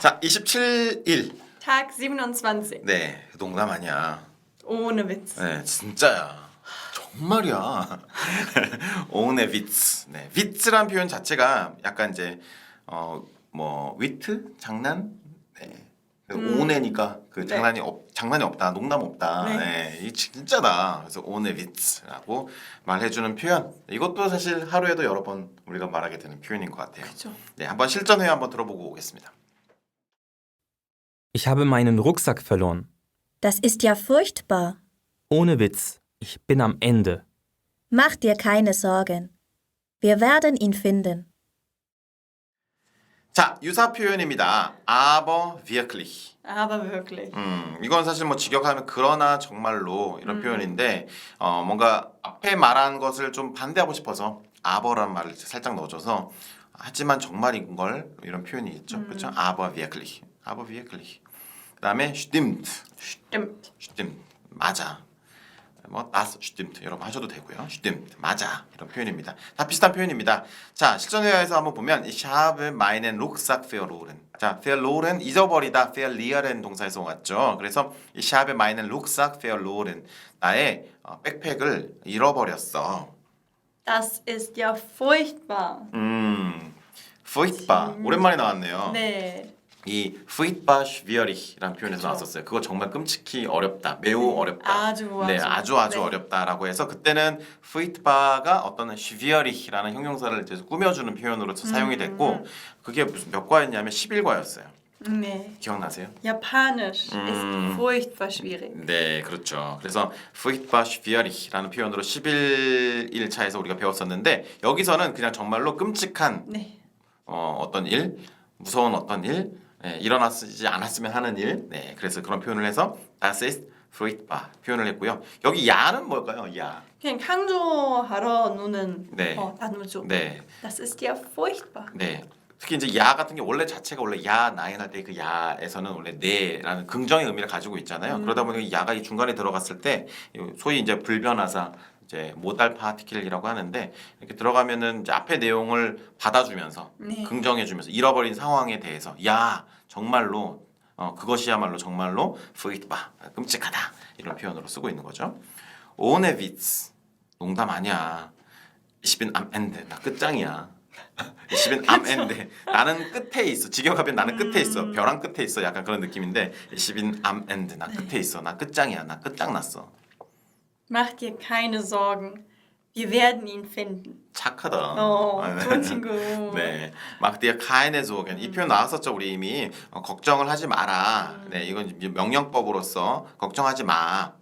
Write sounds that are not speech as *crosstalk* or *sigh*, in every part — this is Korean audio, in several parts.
자, 27일. Tag 27. 네, 농담 아니야. Ohne Witz. 네, 진짜야. 정말이야. *laughs* 오네 비츠. 네, 비츠란 표현 자체가 약간 이제 어뭐 위트 장난. 네. 오네니까 그 네. 장난이 없 장난이 없다 농담 없다 네. 네. 이 진짜다 그래서 오네 비츠라고 말해주는 표현 이것도 사실 하루에도 여러 번 우리가 말하게 되는 표현인 것 같아요 그쵸. 네 한번 실전회 한번 들어보고 오겠습니다 Ich habe meinen Rucksack verloren. Das ist ja furchtbar. Ohne Witz, ich bin am Ende. Mach dir keine Sorgen. Wir werden ihn finden. 자 유사 표현입니다 aber wirklich Aber wirklich. 음, 이건 사실 뭐 직역하면 그러나 정말로 이런 음. 표현인데 어, 뭔가 앞에 말한 것을 좀 반대하고 싶어서 아버란 말을 살짝 넣어줘서 하지만 정말인 걸 이런 표현이 있죠. 음. 그렇죠? aber wirklich. Aber wirklich. 그다음에 stimmt. Stimmt. stimmt. 맞아. 뭐 das stimmt 여러분 하셔도 되고요. stimmt 맞아 이런 표현입니다. 다 비슷한 표현입니다. 자 실전 회화에서 한번 보면 ich habe meinen Rucksack verloren. 자 verloren 잊어버리다 verlieren 동사에서 왔죠. 그래서 ich habe meinen Rucksack verloren. 나의 어, 백팩을 잃어버렸어. Das ist ja furchtbar. 음 furchtbar 오랜만에 나왔네요. Nee. 이 furchtbar schwierig이라는 표현에서 그쵸. 나왔었어요. 그거 정말 끔찍히 어렵다, 매우 어렵다. 아주, 네, 아주. 아주 아주 네. 어렵다라고 해서 그때는 furchtbar가 어떤 schwierig이라는 형용사를 이제 꾸며주는 표현으로 사용이 됐고 그게 무슨 몇 과였냐면 11과였어요. Nee. 기억나세요? Japanisch ist furchtbar schwierig. 네, 그렇죠. 그래서 furchtbar schwierig이라는 표현으로 11일 차에서 우리가 배웠었는데 여기서는 그냥 정말로 끔찍한 Nee. 어, 어떤 일, 무서운 어떤 일, 예, 일어나지 않았으면 하는 일, 네, 그래서 그런 표현을 해서 das ist furchtbar 표현을 했고요. 여기 야는 뭘까요? 야. 그냥 강조하러 노는 네. 어, 단어죠. 네, Das ist ja furchtbar. 네. 특히 이제 야 같은 게 원래 자체가 원래 야 나인 할 때 그 야에서는 원래 네라는 긍정의 의미를 가지고 있잖아요. 그러다 보니까 이 야가 이 중간에 들어갔을 때 소위 이제 불변하사 이제 모달 파티킬이라고 하는데 이렇게 들어가면은 이제 앞에 내용을 받아주면서 네. 긍정해주면서 잃어버린 상황에 대해서 야 정말로 어, 그것이야말로 정말로 furchtbar 끔찍하다 이런 표현으로 쓰고 있는 거죠. ohne Witz 농담 아니야. Am Ende 나 끝장이야. Am Ende 나는 끝에 있어. 직역하면 나는 끝에 있어. 벼랑 끝에 있어. 약간 그런 느낌인데 am Ende 나 끝에 있어. 나 끝장이야. 나 끝장났어. Mach dir keine Sorgen. Wir werden ihn finden. 착하다. 어, 아, 네. 좋은 친구. *laughs* 네, 막 dir keine Sorgen 이 표현 나왔었죠 우리 이미 어, 걱정을 하지 마라. 네, 이건 명령법으로서 걱정하지 마.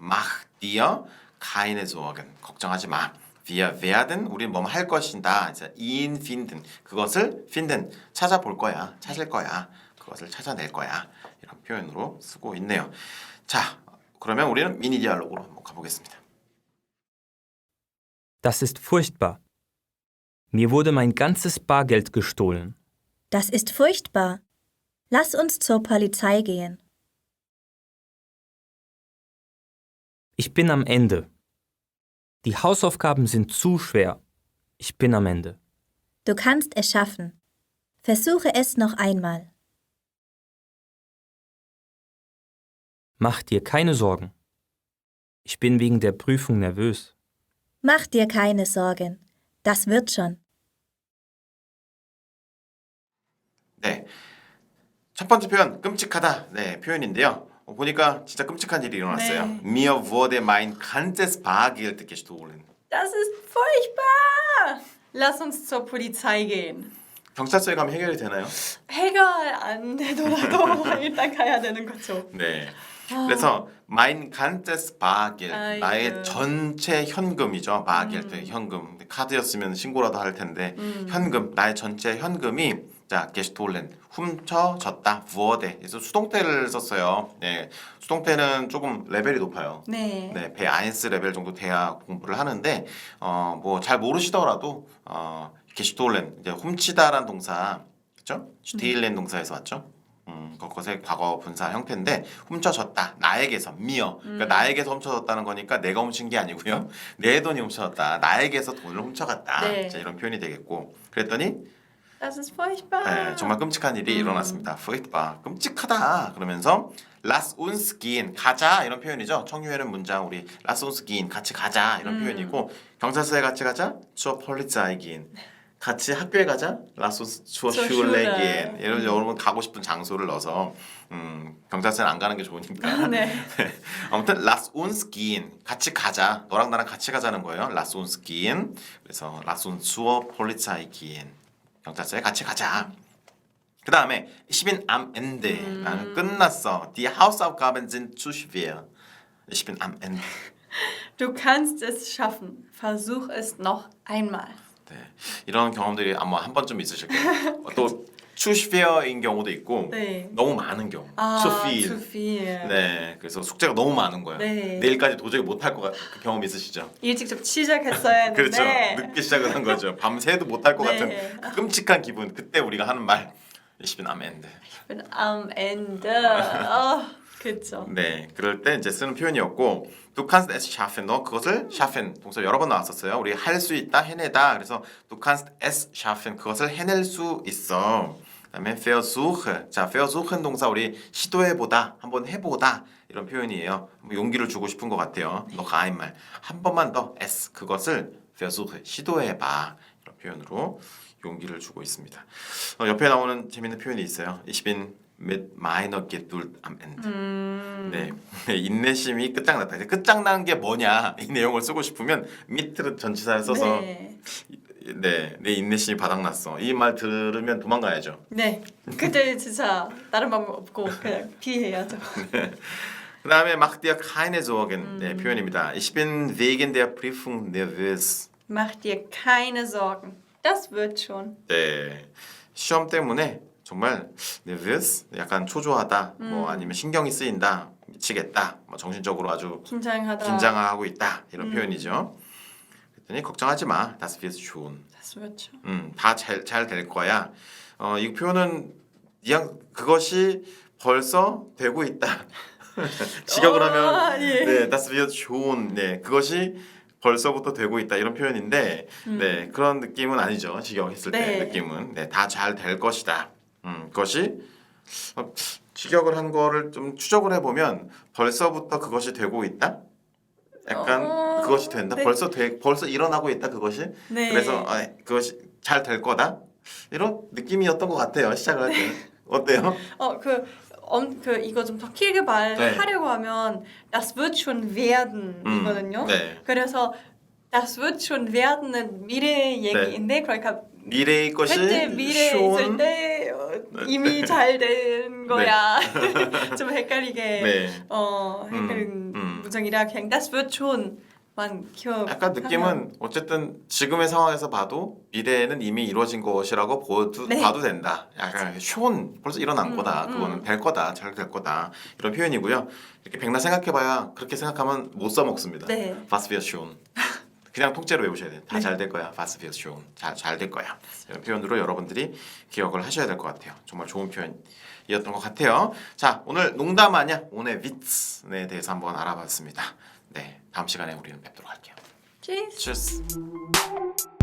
dir keine Sorgen 걱정하지 마. Wir werden 우리 뭐할 것인다. 이제 ihn finden 그것을 finden 찾아볼 거야, 찾을 거야, 그것을 찾아낼 거야 이런 표현으로 쓰고 있네요. 자, 그러면 우리는 미니 디알로그로 한번 가보겠습니다. Das ist furchtbar. Mir wurde mein ganzes Bargeld gestohlen. Das ist furchtbar. Lass uns zur Polizei gehen. Ich bin am Ende. Die Hausaufgaben sind zu schwer. Ich bin am Ende. Du kannst es schaffen. Versuche es noch einmal. Mach dir keine Sorgen. Ich bin wegen der Prüfung nervös. Mach dir keine Sorgen. Das wird schon. 네. 첫 번째 표현 끔찍하다. 네, 표현인데요. 어, 보니까 진짜 끔찍한 일이 일어났어요. 네. Mir wurde mein ganzes Bargeld gestohlen. Das ist furchtbar. Lass uns zur Polizei gehen. 경찰서에 가면 해결이 되나요? 해결 안 되더라도 일단 가야 되는 거죠. 네. 그래서 ganzes Bargeld 아이고. 나의 전체 현금이죠. Bargeld 현금. 카드였으면 신고라도 할 텐데 현금 나의 전체 현금이 자 gestohlen 훔쳐졌다. wurde 그래서 수동태를 썼어요. 네. 수동태는 조금 레벨이 높아요. 네. 네, B1 레벨 정도 돼야 공부를 하는데 어뭐 잘 모르시더라도 어 게슈톨렌 이제 훔치다란 동사 그렇죠? 슈틸렌 동사에서 왔죠. 음, 그것의 과거 분사 형태인데 훔쳐졌다 나에게서 미어 그러니까 나에게서 훔쳐졌다는 거니까 내가 훔친 게 아니고요 *laughs* 내 돈이 훔쳐졌다 나에게서 돈을 훔쳐갔다 네. 자, 이런 표현이 되겠고 그랬더니 Das ist furchtbar. 네, 정말 끔찍한 일이 일어났습니다. furchtbar. 끔찍하다. 그러면서 lass uns gehen. 가자 이런 표현이죠. 청유해는 문장 우리 lass uns gehen. 같이 가자 이런 표현이고 경찰서에 같이 가자. zur Polizei gehen. 같이 학교에 가자. Schule. gehen. 이런 여러분 가고 싶은 장소를 넣어서 음, 경찰서는 안 가는 게 좋으니까. 네. 아무튼 gehen. 같이 가자. 너랑 나랑 같이 가자는 거예요. gehen. 그래서 Polizei gehen. 경찰서에 같이 가자. 그 다음에 bin am Ende. 나는 끝났어. Die Hausaufgaben sind zu schwer. Ich bin am Ende. Du kannst es schaffen. Versuch es noch einmal. 네. 이런 경험들이 아마 한 번쯤 있으실 거예요. 어, *laughs* 또 schwer인 경우도 있고 네. 너무 많은 경우. 아, viel. 네. 그래서 숙제가 너무 많은 거예요. 네. 내일까지 도저히 못할 것 같은 그 경험 있으시죠? 일찍 좀 시작했어야 *laughs* 했는데. 그렇죠. 늦게 시작을 한 거죠. 밤새도 못할 것 네. 같은 그 끔찍한 기분. 그때 우리가 하는 말. Ich bin am Ende. Ich bin am Ende. Oh, 그쵸. 네, 그럴 때 이제 쓰는 표현이었고 Du kannst es schaffen. 너 그것을 schaffen 동사 여러 번 나왔었어요. 우리 할 수 있다, 해내다. 그래서 Du kannst es schaffen. 그것을 해낼 수 있어. 그다음에 versuche. 자, versuchen 동사 우리 시도해 보다, 한번 해 보다 이런 표현이에요. 뭐 용기를 주고 싶은 것 같아요. 너가 아인 말. 한 번만 더 es 그것을 versuche 시도해 봐 이런 표현으로 용기를 주고 있습니다. 어, 옆에 나오는 재밌는 표현이 있어요. Ich bin mit meiner Geduld am Ende. 네, *laughs* 인내심이 끝장났다. 이제 끝장난 게 뭐냐 이 내용을 쓰고 싶으면 밑으로 전치사를 써서 네. 네, 내 인내심이 바닥났어. 이 말 들으면 도망가야죠. 네. 그때 진짜 다른 방법 없고 그냥 피해야죠. 그 다음에 mach dir keine Sorgen 네, 표현입니다. Ich bin wegen der Prüfung nervös. Mach dir keine Sorgen. Das wird schon. 네, 시험 때문에 정말 nervös, 약간 초조하다, 뭐 아니면 신경이 쓰인다, 미치겠다, 뭐 정신적으로 아주 긴장하다. 긴장하고 있다 이런 표현이죠. 그랬더니 걱정하지 마, das wird schon. Das wird schon. 음, 다 잘 잘 될 거야. 어, 이 표현은 이양 그것이 벌써 되고 있다. *laughs* 직역을 어, 하면 예. 네, das wird schon. 네, 그것이 벌써부터 되고 있다 이런 표현인데 네 그런 느낌은 아니죠. 직역했을 때 네. 느낌은. 네 다 잘 될 것이다. 음 그것이 어, 직역을 한 거를 좀 추적을 해보면 벌써부터 그것이 되고 있다? 약간 어, 그것이 된다? 네. 벌써 돼 벌써 일어나고 있다 그것이? 네. 그래서 아, 그것이 잘 될 거다? 이런 느낌이었던 것 같아요 시작을 할 때. 어때요? 어 그 엄, 그 이거 좀 더 길게 말하려고 하면 das wird schon werden 네. 음, 이거든요. 네. 그래서 das wird schon werden 미래 얘기인데 그러니까 미래의 것이 그때 미래에 schon- 있을 때 어, 이미 *laughs* 잘 된 거야. *laughs* 좀 헷갈리게 네. 어 헷갈린 음, 음. 문장이라 그냥 das wird shon 만 기억. 약간 느낌은 어쨌든 지금의 상황에서 봐도 미래에는 이미 이루어진 것이라고 보도, 네. 봐도 된다. 약간 쇼는 벌써 일어난 음, 거다. 음. 그거는 될 거다. 잘 될 거다. 이런 표현이고요. 이렇게 백날 생각해봐야 그렇게 생각하면 못 써먹습니다. 네. Wird schon. 그냥 통째로 외우셔야 돼요. 다 네. 잘될 거야. Wird schon. 잘잘 될 거야. 이런 표현으로 여러분들이 기억을 하셔야 될 것 같아요. 정말 좋은 표현 이었던 것 같아요. 자, 오늘 농담 아니야? 오늘 위츠에 대해서 한번 알아봤습니다. 네, 다음 시간에 우리는 뵙도록 할게요. Tschüss. Tschüss.